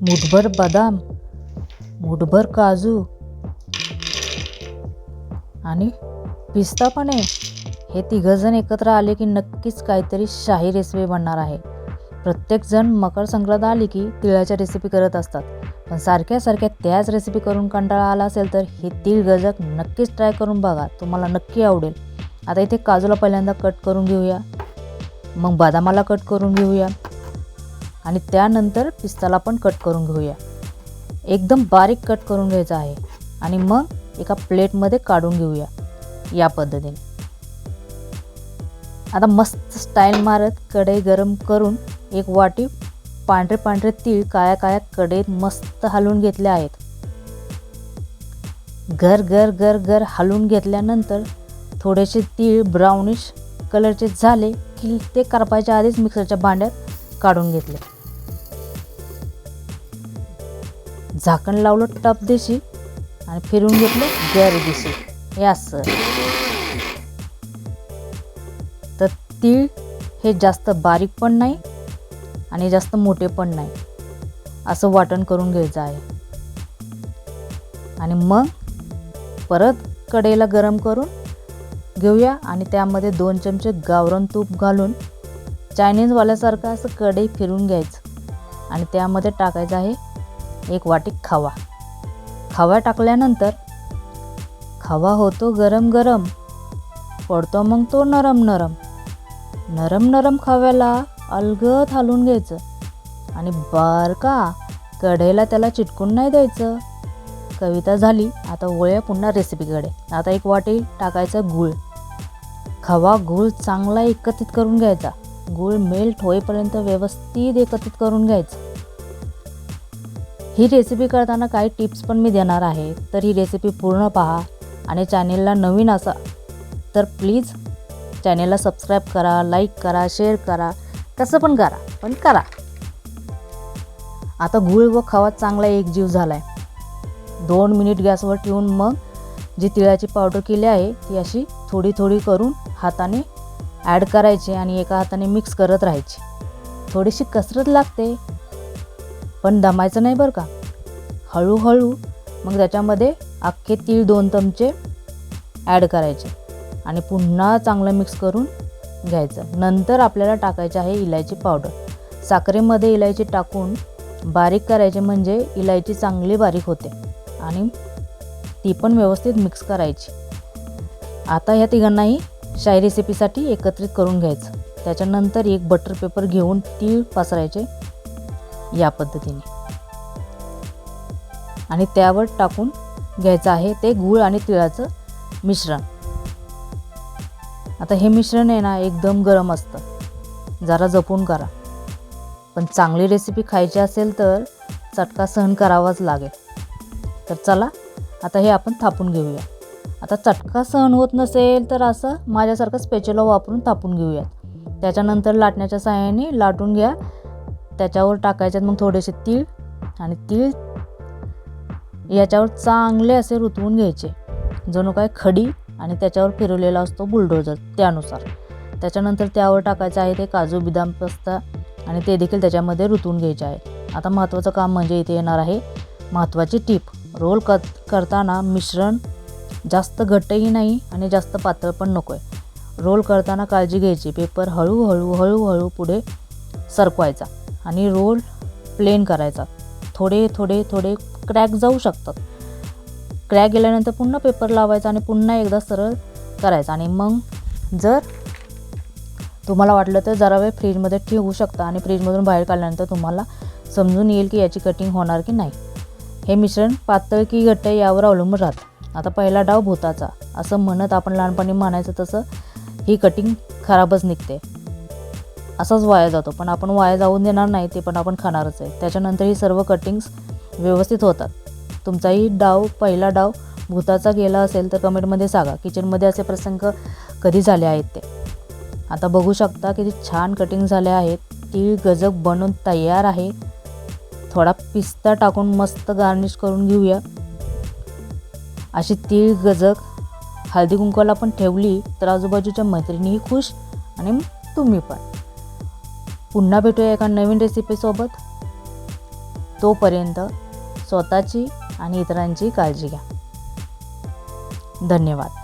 मुठभर बदाम मुठभर काजू आणि पिस्ता पण आहे. हे तिघंजण एकत्र आले की नक्कीच काहीतरी शाही रेसिपी बनणार आहे. प्रत्येकजण मकर संक्रांत आली की तिळाच्या रेसिपी करत असतात. पण सारख्या सारख्या त्याच रेसिपी करून कंटाळा आला असेल तर हे तीळ गजक नक्कीच ट्राय करून बघा. तुम्हाला नक्की आवडेल. आता इथे काजूला पहिल्यांदा कट करून घेऊया. मग बदामाला कट करून घेऊया. आणि त्यानंतर पिस्ताला पण कट करून घेऊया. एकदम बारीक कट करून घ्यायचं आहे. आणि मग एका प्लेटमध्ये काढून घेऊया या पद्धतीने. आता मस्त स्टाईल मारत कढई गरम करून एक वाटी पांढरे पांढरे तीळ काळ्या काळ्या कढईत मस्त हलवून घेतले आहेत. घर घर घर घर हलवून घेतल्यानंतर थोडेसे तीळ ब्राउनिश कलरचे झाले की ते करपायच्या आधीच मिक्सरच्या भांड्यात काढून घेतले. झाकण लावलं टप देशी आणि फिरून घेतलं गर दिशी. हे असं. तर तीळ हे जास्त बारीक पण नाही आणि जास्त मोठे पण नाही. असं वाटण करून घ्यायचं आहे. आणि मग परत कढईला गरम करून घेऊया आणि त्यामध्ये दोन चमचे गावरण तूप घालून चायनीजवाल्यासारखं असं कढई फिरून घ्यायचं. आणि त्यामध्ये टाकायचं आहे एक वाटी खवा. खवा टाकल्यानंतर खवा होतो गरम गरम पडतो मग तो नरम नरम. नरम नरम खव्याला अलगद हलवून घ्यायचं आणि बर का कढईला त्याला चिटकून नाही द्यायचं. कविता झाली आता वळ्या पुन्हा रेसिपीकडे. आता एक वाटी टाकायचं गूळ. खवा गूळ चांगला एकत्रित करून घ्यायचा. गूळ मेल्ट होईपर्यंत व्यवस्थित एकत्रित करून घ्यायचं. ही रेसिपी करताना काही टिप्स पण मी देणार आहे. तर ही रेसिपी पूर्ण पहा आणि चॅनेलला नवीन असा तर प्लीज चॅनेलला सबस्क्राईब करा लाईक करा शेअर करा. कसं पण करा पण करा. आता गूळ व खवा चांगला एकजीव झाला आहे दोन मिनिट गॅसवर ठेवून मग जी तिळाची पावडर केली आहे ती अशी थोडी थोडी करून हाताने ॲड करायची आणि एका हाताने मिक्स करत राहायची. थोडीशी कसरत लागते. पण दमायचं नाही बरं का. हळूहळू मग त्याच्यामध्ये अख्खे तीळ दोन चमचे ॲड करायचे आणि पुन्हा चांगलं मिक्स करून घ्यायचं. नंतर आपल्याला टाकायचे आहे इलायची पावडर साखरेमध्ये इलायची टाकून बारीक करायचे म्हणजे इलायची चांगली बारीक होते आणि ती पण व्यवस्थित मिक्स करायची. आता ह्या तिघांनाही शाही रेसिपीसाठी एकत्रित करून घ्यायचं. त्याच्यानंतर एक बटर पेपर घेऊन तीळ पसरायचे. या पद्धतीने. आणि त्यावर टाकून घ्यायचं आहे ते गूळ आणि तिळाचं मिश्रण. आता हे मिश्रण आहे ना एकदम गरम असतं. जरा जपून करा. पण चांगली रेसिपी खायची असेल तर चटका सहन करावाच लागेल. तर चला आता हे आपण थापून घेऊया. आता चटका सहन होत नसेल तर असं माझ्यासारखं स्पेचला वापरून थापून घेऊयात. त्याच्यानंतर लाटण्याच्या सहाय्याने लाटून घ्या. त्याच्यावर टाकायच्यात मग थोडेसे तीळ आणि तीळ याच्यावर चांगले असे रुतवून घ्यायचे. जणू काय खडी आणि त्याच्यावर फिरवलेला असतो बुलडोजर त्यानुसार. त्याच्यानंतर त्यावर टाकायचं आहे ते काजू बदाम पस्ता आणि ते देखील त्याच्यामध्ये रुतवून घ्यायचे आहे. आता महत्त्वाचं काम म्हणजे इथे येणार आहे महत्त्वाची टीप. रोल क करताना मिश्रण जास्त घट्टही नाही आणि जास्त पातळ पण नको आहे रोल करताना काळजी घ्यायची. पेपर हळूहळू हळूहळू पुढे सरकवायचा. आणि रोल प्लेन करायचा. थोडे थोडे थोडे क्रॅक जाऊ शकतात. क्रॅक गेल्यानंतर पुन्हा पेपर लावायचा आणि पुन्हा एकदा सरळ करायचा. आणि मग जर तुम्हाला वाटलं तर जरा वेळ फ्रीजमध्ये ठेवू शकता आणि फ्रीजमधून बाहेर काढल्यानंतर तुम्हाला समजून येईल की याची कटिंग होणार की नाही. हे मिश्रण पातळ की घट्ट यावर अवलंबून राहतं. आता पहिला डाव भूताचा असं म्हणत आपण लहानपणी म्हणायचं तसं ही कटिंग खराबच निघते. असाच वाया जातो. पण आपण वाया जाऊन देणार नाही ते पण आपण खाणारच आहे. त्याच्यानंतर ही सर्व कटिंग्स व्यवस्थित होतात. तुमचाही डाव पहिला डाव भूताचा गेला असेल तर कमेंटमध्ये सांगा. किचनमध्ये असे प्रसंग कधी झाले आहेत ते? आता बघू शकता किती छान कटिंग झाले आहेत. तीळ गजक बनवून तयार आहे. थोडा पिस्ता टाकून मस्त गार्निश करून घेऊया. अशी तीळ गजक हळदी कुंकवाला पण ठेवली तर आजूबाजूच्या मैत्रिणीही खुश आणि तुम्ही पण. पुन्हा भेटूया एका नवीन रेसिपीसोबत तोपर्यंत स्वतःची आणि इतरांची काळजी घ्या. धन्यवाद.